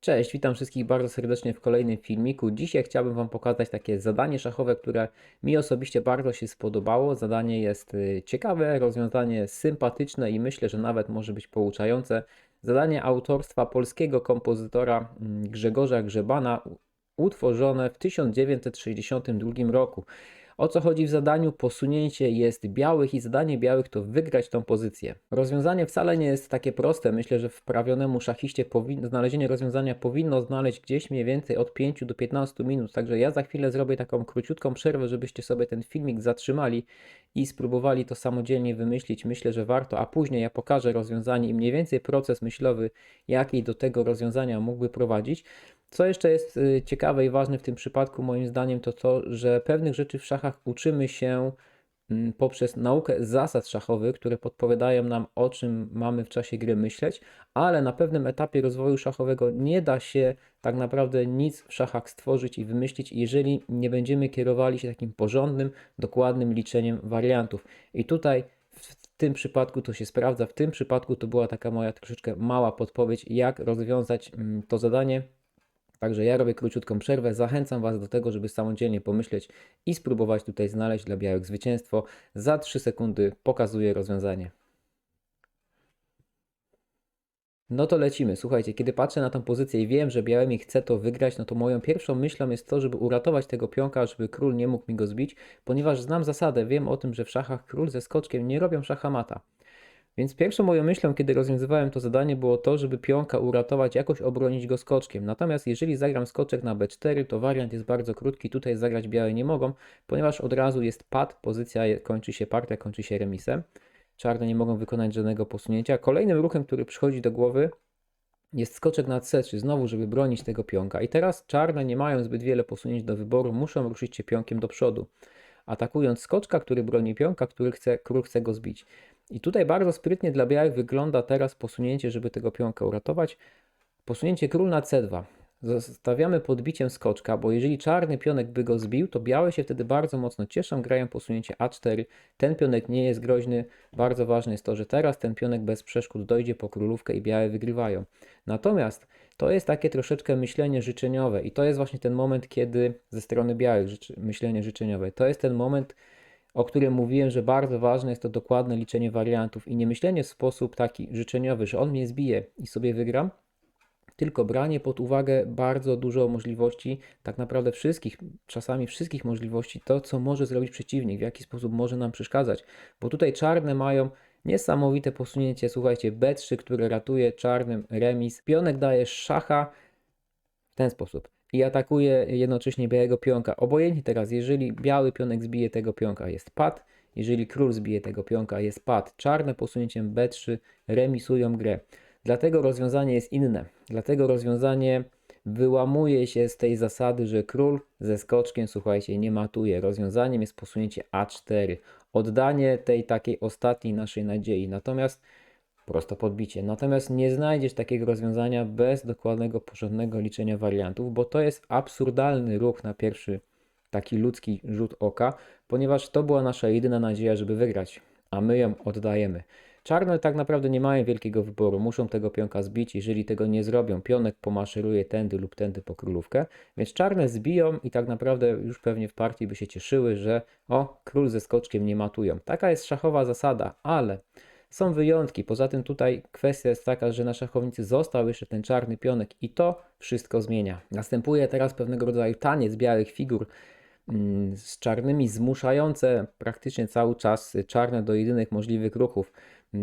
Cześć, witam wszystkich bardzo serdecznie w kolejnym filmiku. Dzisiaj chciałbym Wam pokazać takie zadanie szachowe, które mi osobiście bardzo się spodobało. Zadanie jest y, ciekawe, rozwiązanie sympatyczne i myślę, że nawet może być pouczające. Zadanie autorstwa polskiego kompozytora mm, Grzegorza Grzebana, utworzone w 1962 roku. O co chodzi w zadaniu? Posunięcie jest białych i zadanie białych to wygrać tą pozycję. Rozwiązanie wcale nie jest takie proste. Myślę, że wprawionemu szachiście znalezienie rozwiązania powinno znaleźć gdzieś mniej więcej od 5 do 15 minut. Także ja za chwilę zrobię taką króciutką przerwę, żebyście sobie ten filmik zatrzymali i spróbowali to samodzielnie wymyślić. Myślę, że warto, a później ja pokażę rozwiązanie i mniej więcej proces myślowy, jaki do tego rozwiązania mógłby prowadzić. Co jeszcze jest y, ciekawe i ważne w tym przypadku, moim zdaniem, to to, że pewnych rzeczy w szachach uczymy się mm, poprzez naukę zasad szachowych, które podpowiadają nam, o czym mamy w czasie gry myśleć, ale na pewnym etapie rozwoju szachowego nie da się tak naprawdę nic w szachach stworzyć i wymyślić, jeżeli nie będziemy kierowali się takim porządnym, dokładnym liczeniem wariantów. I tutaj w tym przypadku to się sprawdza, w tym przypadku to była taka moja troszeczkę mała podpowiedź, jak rozwiązać mm, to zadanie. Także ja robię króciutką przerwę. Zachęcam Was do tego, żeby samodzielnie pomyśleć i spróbować tutaj znaleźć dla białych zwycięstwo. Za 3 sekundy pokazuję rozwiązanie. No to lecimy. Słuchajcie, kiedy patrzę na tą pozycję i wiem, że białymi chcę to wygrać, no to moją pierwszą myślą jest to, żeby uratować tego pionka, żeby król nie mógł mi go zbić, ponieważ znam zasadę, wiem o tym, że w szachach król ze skoczkiem nie robią szachamata. Więc pierwszą moją myślą, kiedy rozwiązywałem to zadanie, było to, żeby pionka uratować, jakoś obronić go skoczkiem. Natomiast jeżeli zagram skoczek na b4, to wariant jest bardzo krótki, tutaj zagrać białe nie mogą, ponieważ od razu jest pad, pozycja kończy się partia, kończy się remisem. Czarne nie mogą wykonać żadnego posunięcia. Kolejnym ruchem, który przychodzi do głowy, jest skoczek na C3, znowu, żeby bronić tego pionka. I teraz czarne nie mają zbyt wiele posunięć do wyboru, muszą ruszyć się pionkiem do przodu, atakując skoczka, który broni pionka, który chce, król chce go zbić. I tutaj bardzo sprytnie dla białych wygląda teraz posunięcie, żeby tego pionka uratować. Posunięcie król na C2. Zostawiamy podbiciem skoczka, bo jeżeli czarny pionek by go zbił, to białe się wtedy bardzo mocno cieszą, grają posunięcie A4. Ten pionek nie jest groźny. Bardzo ważne jest to, że teraz ten pionek bez przeszkód dojdzie po królówkę i białe wygrywają. Natomiast to jest takie troszeczkę myślenie życzeniowe i to jest właśnie ten moment, kiedy ze strony białych myślenie życzeniowe. To jest ten moment, o którym mówiłem, że bardzo ważne jest to dokładne liczenie wariantów i nie myślenie w sposób taki życzeniowy, że on mnie zbije i sobie wygram, tylko branie pod uwagę bardzo dużo możliwości, tak naprawdę wszystkich, czasami wszystkich możliwości, to co może zrobić przeciwnik, w jaki sposób może nam przeszkadzać, bo tutaj czarne mają niesamowite posunięcie, słuchajcie, B3, które ratuje czarnym remis, pionek daje szacha w ten sposób i atakuje jednocześnie białego pionka. Obojętnie teraz, jeżeli biały pionek zbije tego pionka, jest pad, jeżeli król zbije tego pionka, jest pad. Czarne posunięciem B3 remisują grę. Dlatego rozwiązanie jest inne. Dlatego rozwiązanie wyłamuje się z tej zasady, że król ze skoczkiem, słuchajcie, nie matuje. Rozwiązaniem jest posunięcie A4. Oddanie tej takiej ostatniej naszej nadziei. Natomiast prosto podbicie. Natomiast nie znajdziesz takiego rozwiązania bez dokładnego, porządnego liczenia wariantów, bo to jest absurdalny ruch na pierwszy taki ludzki rzut oka, ponieważ to była nasza jedyna nadzieja, żeby wygrać, a my ją oddajemy. Czarne tak naprawdę nie mają wielkiego wyboru, muszą tego pionka zbić, jeżeli tego nie zrobią, pionek pomaszeruje tędy lub tędy po królówkę, więc czarne zbiją i tak naprawdę już pewnie w partii by się cieszyły, że o, król ze skoczkiem nie matują. Taka jest szachowa zasada, ale są wyjątki. Poza tym tutaj kwestia jest taka, że na szachownicy został jeszcze ten czarny pionek i to wszystko zmienia. Następuje teraz pewnego rodzaju taniec białych figur mm, z czarnymi, zmuszające praktycznie cały czas czarne do jedynych możliwych ruchów.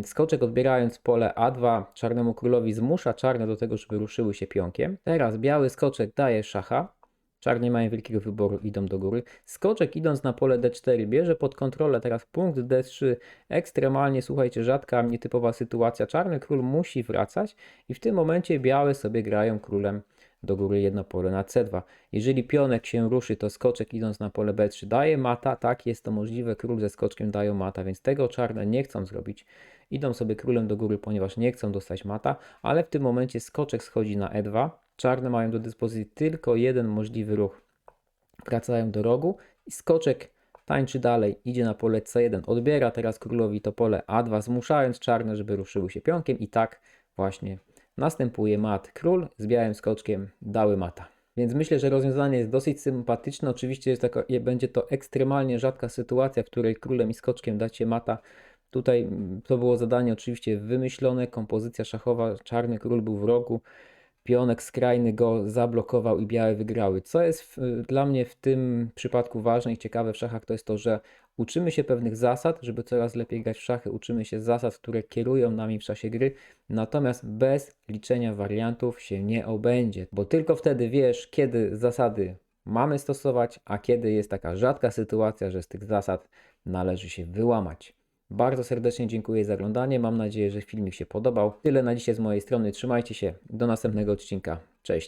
Skoczek odbierając pole A2 czarnemu królowi zmusza czarne do tego, żeby ruszyły się pionkiem. Teraz biały skoczek daje szacha, Czarni mają wielkiego wyboru, idą do góry. Skoczek idąc na pole D4 bierze pod kontrolę teraz punkt D3. Ekstremalnie, słuchajcie, rzadka, nietypowa sytuacja. Czarny król musi wracać i w tym momencie białe sobie grają królem do góry jedno pole na C2. Jeżeli pionek się ruszy, to skoczek idąc na pole B3 daje mata. Tak, jest to możliwe. Król ze skoczkiem dają mata, więc tego czarne nie chcą zrobić. Idą sobie królem do góry, ponieważ nie chcą dostać mata, ale w tym momencie skoczek schodzi na E2. Czarne mają do dyspozycji tylko jeden możliwy ruch. Wracają do rogu i skoczek tańczy dalej, idzie na pole C1, odbiera teraz królowi to pole A2, zmuszając czarne, żeby ruszyły się pionkiem i tak właśnie następuje mat król z białym skoczkiem, dały mata. Więc myślę, że rozwiązanie jest dosyć sympatyczne. Oczywiście jest taka, będzie to ekstremalnie rzadka sytuacja, w której królem i skoczkiem dacie mata. Tutaj mm, to było zadanie oczywiście wymyślone, kompozycja szachowa, czarny król był w rogu, pionek skrajny go zablokował i białe wygrały. Co jest w, dla mnie w tym przypadku ważne i ciekawe w szachach, to jest to, że uczymy się pewnych zasad, żeby coraz lepiej grać w szachy, uczymy się zasad, które kierują nami w czasie gry, natomiast bez liczenia wariantów się nie obędzie, bo tylko wtedy wiesz, kiedy zasady mamy stosować, a kiedy jest taka rzadka sytuacja, że z tych zasad należy się wyłamać. Bardzo serdecznie dziękuję za oglądanie. Mam nadzieję, że filmik się podobał. Tyle na dzisiaj z mojej strony. Trzymajcie się. Do następnego odcinka. Cześć.